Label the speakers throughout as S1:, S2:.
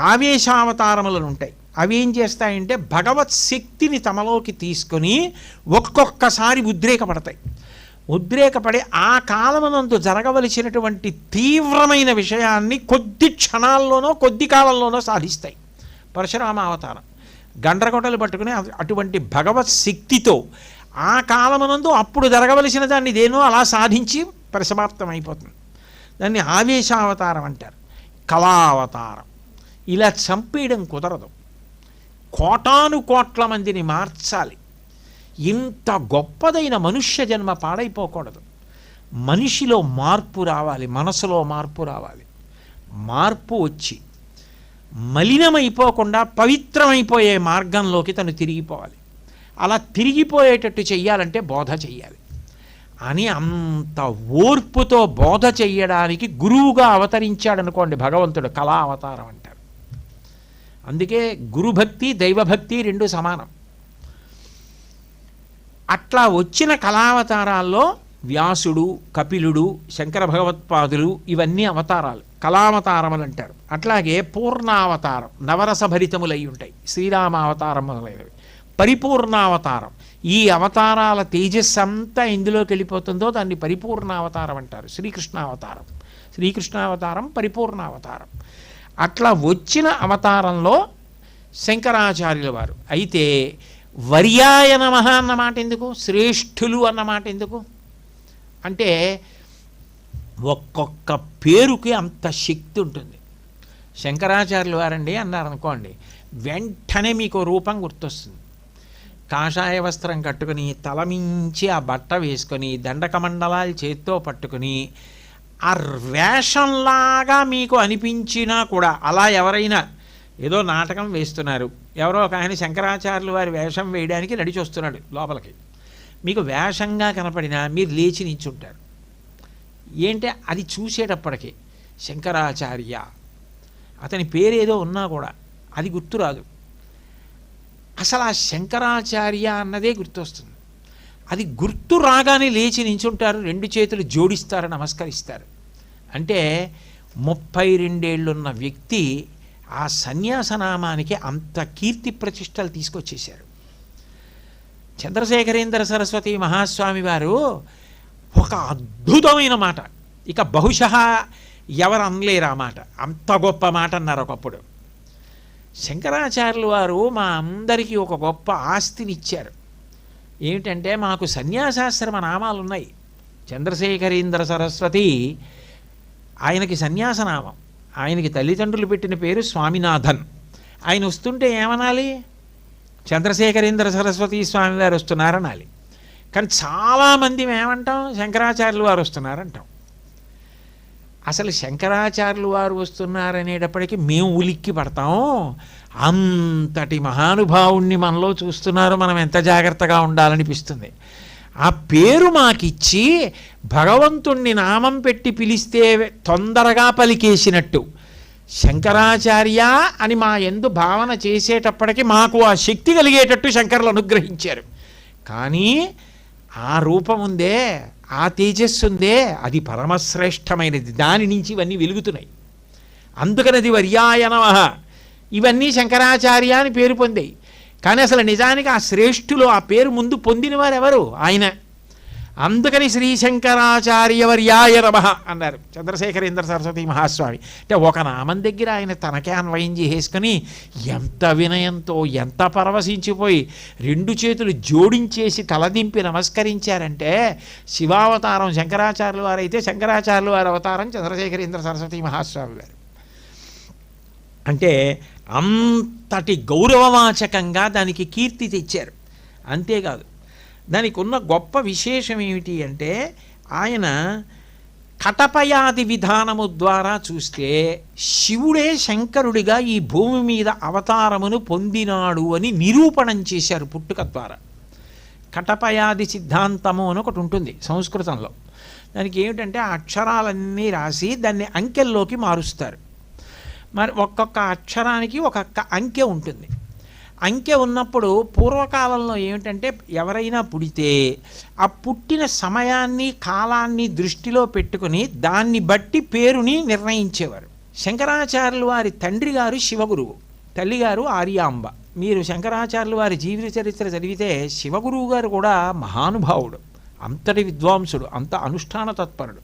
S1: ఆవేశావతారములు ఉంటాయి అవి ఏం చేస్తాయంటే భగవత్ శక్తిని తమలోకి తీసుకొని ఒక్కొక్కసారి ఉద్రేకపడతాయి. ఉద్రేకపడి ఆ కాలమునందు జరగవలసినటువంటి తీవ్రమైన విషయాన్ని కొద్ది క్షణాల్లోనో కొద్ది కాలంలోనో సాధిస్తాయి. పరశురామ అవతారం. గండ్రగొట్టలు పట్టుకుని అటువంటి భగవత్ శక్తితో ఆ కాలమునందు అప్పుడు జరగవలసిన దాన్ని దేనో అలా సాధించి పరిసమాప్తం అయిపోతుంది దాన్ని ఆవేశావతారం అంటారు. కళావతారం. ఇలా చంపేయడం కుదరదు. కోటాను కోట్ల మందిని మార్చాలి. ఇంత గొప్పదైన మనుష్య జన్మ పాడైపోకూడదు. మనిషిలో మార్పు రావాలి మనసులో మార్పు రావాలి. మార్పు వచ్చి మలినమైపోకుండా పవిత్రమైపోయే మార్గంలోకి తను తిరిగిపోవాలి. అలా తిరిగిపోయేటట్టు చెయ్యాలంటే బోధ చెయ్యాలి. అని అంత ఓర్పుతో బోధ చెయ్యడానికి గురువుగా అవతరించాడనుకోండి భగవంతుడు కళా అవతారం అంటే అందుకే గురుభక్తి దైవభక్తి రెండు సమానం. అట్లా వచ్చిన కళావతారాల్లో వ్యాసుడు కపిలుడు శంకర భగవత్పాదులు ఇవన్నీ అవతారాలు. కళావతారములు అంటారు అట్లాగే పూర్ణావతారం నవరస భరితములై ఉంటాయి. శ్రీరామ అవతారం మొదలైనవి. పరిపూర్ణావతారం. ఈ అవతారాల తేజస్సు అంతా ఎందులోకి వెళ్ళిపోతుందో దాన్ని పరిపూర్ణావతారం అంటారు. శ్రీకృష్ణావతారం. శ్రీకృష్ణావతారం పరిపూర్ణావతారం. అట్లా వచ్చిన అవతారంలో శంకరాచార్యుల వారు. అయితే వర్యాయ నమ అన్న మాట ఎందుకు? శ్రేష్ఠులు అన్నమాట ఎందుకు? అంటే ఒక్కొక్క పేరుకి అంత శక్తి ఉంటుంది. శంకరాచార్యులు వారండి అన్నారు అనుకోండి వెంటనే మీకు రూపం గుర్తొస్తుంది. కాషాయ వస్త్రం కట్టుకుని తలమించి ఆ బట్ట వేసుకొని దండకమండలాలు చేత్తో పట్టుకుని ఆ వేషంలాగా మీకు అనిపించినా కూడా అలా ఎవరైనా ఏదో నాటకం వేస్తున్నారు. ఎవరో ఒక ఆయన శంకరాచార్యులు వారి వేషం వేయడానికి నడిచొస్తున్నాడు లోపలికి. మీకు వేషంగా కనపడినా మీరు లేచి నించుంటారు ఏంటి అది చూసేటప్పటికి శంకరాచార్య అతని పేరేదో ఉన్నా కూడా అది గుర్తురాదు. అసలు ఆ శంకరాచార్య అన్నదే గుర్తొస్తుంది. అది గుర్తు రాగానే లేచి నించుంటారు రెండు చేతులు జోడిస్తారు నమస్కరిస్తారు. అంటే ముప్పై రెండేళ్ళున్న వ్యక్తి ఆ సన్యాసనామానికి అంత కీర్తి ప్రతిష్టలు తీసుకొచ్చేశారు. చంద్రశేఖరేంద్ర సరస్వతి మహాస్వామి వారు ఒక అద్భుతమైన మాట. ఇక బహుశ ఎవరు అనలేరు ఆ మాట. అంత గొప్ప మాట అన్నారు ఒకప్పుడు. శంకరాచార్యులు వారు మా అందరికీ ఒక గొప్ప ఆస్తిని ఇచ్చారు ఏమిటంటే మాకు సన్యాసాశ్రమ నామాలు ఉన్నాయి చంద్రశేఖరీంద్ర సరస్వతి ఆయనకి సన్యాసనామం. ఆయనకి తల్లిదండ్రులు పెట్టిన పేరు స్వామినాథన్. ఆయన వస్తుంటే ఏమనాలి? చంద్రశేఖరేంద్ర సరస్వతి స్వామి వారు వస్తున్నారనాలి. కానీ చాలామంది ఏమంటాం శంకరాచార్యులు వారు వస్తున్నారంటాం. అసలు శంకరాచార్యులు వారు వస్తున్నారనేటప్పటికీ మేము ఉలిక్కి పడతాం. అంతటి మహానుభావుణ్ణి మనలో చూస్తున్నారు మనం ఎంత జాగ్రత్తగా ఉండాలనిపిస్తుంది. ఆ పేరు మాకిచ్చి భగవంతుణ్ణి నామం పెట్టి పిలిస్తే తొందరగా పలికేసినట్టు. శంకరాచార్య అని మా ఎందు భావన చేసేటప్పటికి మాకు ఆ శక్తి కలిగేటట్టు శంకరులు అనుగ్రహించారు. కానీ ఆ రూపం ఉందే ఆ తేజస్సు ఉందే అది పరమశ్రేష్టమైనది. దాని నుంచి ఇవన్నీ వెలుగుతున్నాయి. అందుకనది వర్యాయనమః ఇవన్నీ శంకరాచార్య అని పేరు పొందాయి. కానీ అసలు నిజానికి ఆ శ్రేష్ఠులు ఆ పేరు ముందు పొందినవారు ఎవరు ఆయన. అందుకని శ్రీ శంకరాచార్యవర్యాయ నమ అన్నారు. చంద్రశేఖరేంద్ర సరస్వతి మహాస్వామి. అంటే ఒక నామం దగ్గర ఆయన తనకే అన్వయం చేసేసుకుని ఎంత వినయంతో ఎంత పరవశించిపోయి రెండు చేతులు జోడించేసి తలదింపి నమస్కరించారంటే శివావతారం శంకరాచార్యులు వారైతే శంకరాచార్యులు వారి అవతారం చంద్రశేఖరేంద్ర సరస్వతి మహాస్వామి గారు అంటే అంతటి గౌరవవాచకంగా దానికి కీర్తి తెచ్చారు. అంతేకాదు దానికి ఉన్న గొప్ప విశేషం ఏమిటి అంటే ఆయన కటపయాది విధానము ద్వారా చూస్తే శివుడే శంకరుడిగా ఈ భూమి మీద అవతారమును పొందినాడు అని నిరూపణం చేశారు పుట్టుక ద్వారా. కటపయాది సిద్ధాంతము అని ఒకటి ఉంటుంది సంస్కృతంలో. దానికి ఏమిటంటే అక్షరాలన్నీ రాసి దాన్ని అంకెల్లోకి మారుస్తారు. మరి ఒక్కొక్క అక్షరానికి ఒక్కొక్క అంకె ఉంటుంది. అంకె ఉన్నప్పుడు పూర్వకాలంలో ఏమిటంటే ఎవరైనా పుడితే ఆ పుట్టిన సమయాన్ని కాలాన్ని దృష్టిలో పెట్టుకుని దాన్ని బట్టి పేరుని నిర్ణయించేవారు. శంకరాచార్యులు వారి తండ్రి గారు శివగురువు తల్లిగారు ఆర్యాంబ. మీరు శంకరాచార్యులు వారి జీవిత చరిత్ర చదివితే శివగురువు గారు కూడా మహానుభావుడు అంతటి విద్వాంసుడు అంత అనుష్ఠాన తత్పరుడు.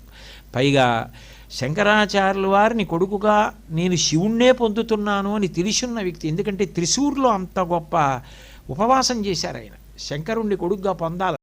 S1: పైగా శంకరాచార్యుల వారిని కొడుకుగా నేను శివుణ్ణే పొందుతున్నాను అని తెలిసున్న వ్యక్తి. ఎందుకంటే త్రిశూర్లో అంత గొప్ప ఉపవాసం చేశారు ఆయన. శంకరుణ్ణి కొడుకుగా పొందాలి